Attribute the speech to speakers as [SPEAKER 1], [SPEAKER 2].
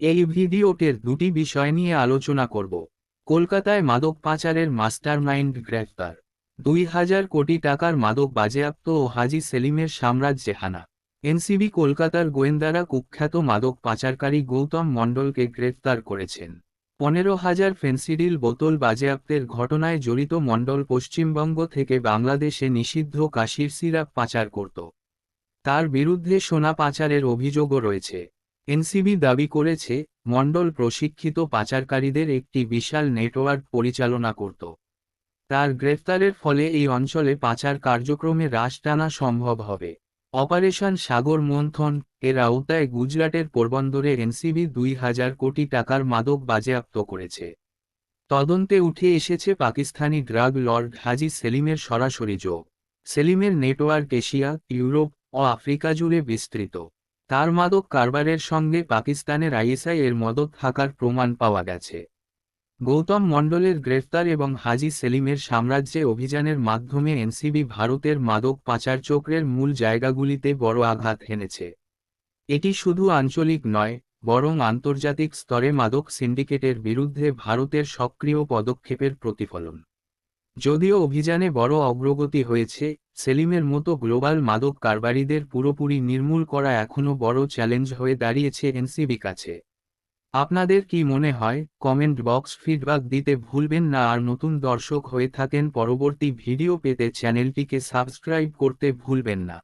[SPEAKER 1] এই ভিডিওটের দুটি বিষয় নিয়ে আলোচনা করব। কলকাতায় মাদক পাচারের মাস্টারমাইন্ড গ্রেফতার দুই হাজার কোটি টাকার মাদক বাজেয়াপ্ত ও হাজি সেলিমের সাম্রাজ্যে হানা এনসিবি কলকাতার গোয়েন্দারা কুখ্যাত মাদক পাচারকারী গৌতম মণ্ডলকে গ্রেফতার করেছেন। পনেরো হাজার ফেন্সিডিল বোতল বাজেয়াপ্তের ঘটনায় জড়িত মণ্ডল পশ্চিমবঙ্গ থেকে বাংলাদেশে নিষিদ্ধ কাশির সিরাপ পাচার করত। তার বিরুদ্ধে সোনা পাচারের অভিযোগও রয়েছে। এনসিবি দাবি করেছে, মণ্ডল প্রশিক্ষিত পাচারকারীদের একটি বিশাল নেটওয়ার্ক পরিচালনা করত। তার গ্রেফতারের ফলে এই অঞ্চলে পাচার কার্যক্রমে হ্রাস টানা সম্ভব হবে। অপারেশন সাগর মন্থন এর আওতায় গুজরাটের পোরবন্দরে এনসিবি দুই হাজার কোটি টাকার মাদক বাজেয়াপ্ত করেছে। তদন্তে উঠে এসেছে পাকিস্তানি ড্রাগ লর্ড হাজি সেলিমের সরাসরি যোগ। সেলিমের নেটওয়ার্ক এশিয়া, ইউরোপ ও আফ্রিকা জুড়ে বিস্তৃত। তার মাদক কারবারের সঙ্গে পাকিস্তানের আইএসআই এর মদত থাকার প্রমাণ পাওয়া গেছে। গৌতম মণ্ডলের গ্রেফতার এবং হাজি সেলিমের সাম্রাজ্যে অভিযানের মাধ্যমে এনসিবি ভারতের মাদক পাচার চক্রের মূল জায়গাগুলিতে বড় আঘাত হেনেছে। এটি শুধু আঞ্চলিক নয়, বরং আন্তর্জাতিক স্তরে মাদক সিন্ডিকেটের বিরুদ্ধে ভারতের সক্রিয় পদক্ষেপের প্রতিফলন। যদিও অভিযানে বড় অগ্রগতি হয়েছে, সেলিমের মতো গ্লোবাল মাদক কারবারিদের পুরোপুরি নির্মূল করা এখনও বড় চ্যালেঞ্জ হয়ে দাঁড়িয়েছে এনসিবি কাছে। আপনাদের কি মনে হয়? কমেন্ট বক্স ফিডব্যাক দিতে ভুলবেন না আর নতুন দর্শক হয়ে থাকেন পরবর্তী ভিডিও পেতে চ্যানেলটিকে সাবস্ক্রাইব করতে ভুলবেন না।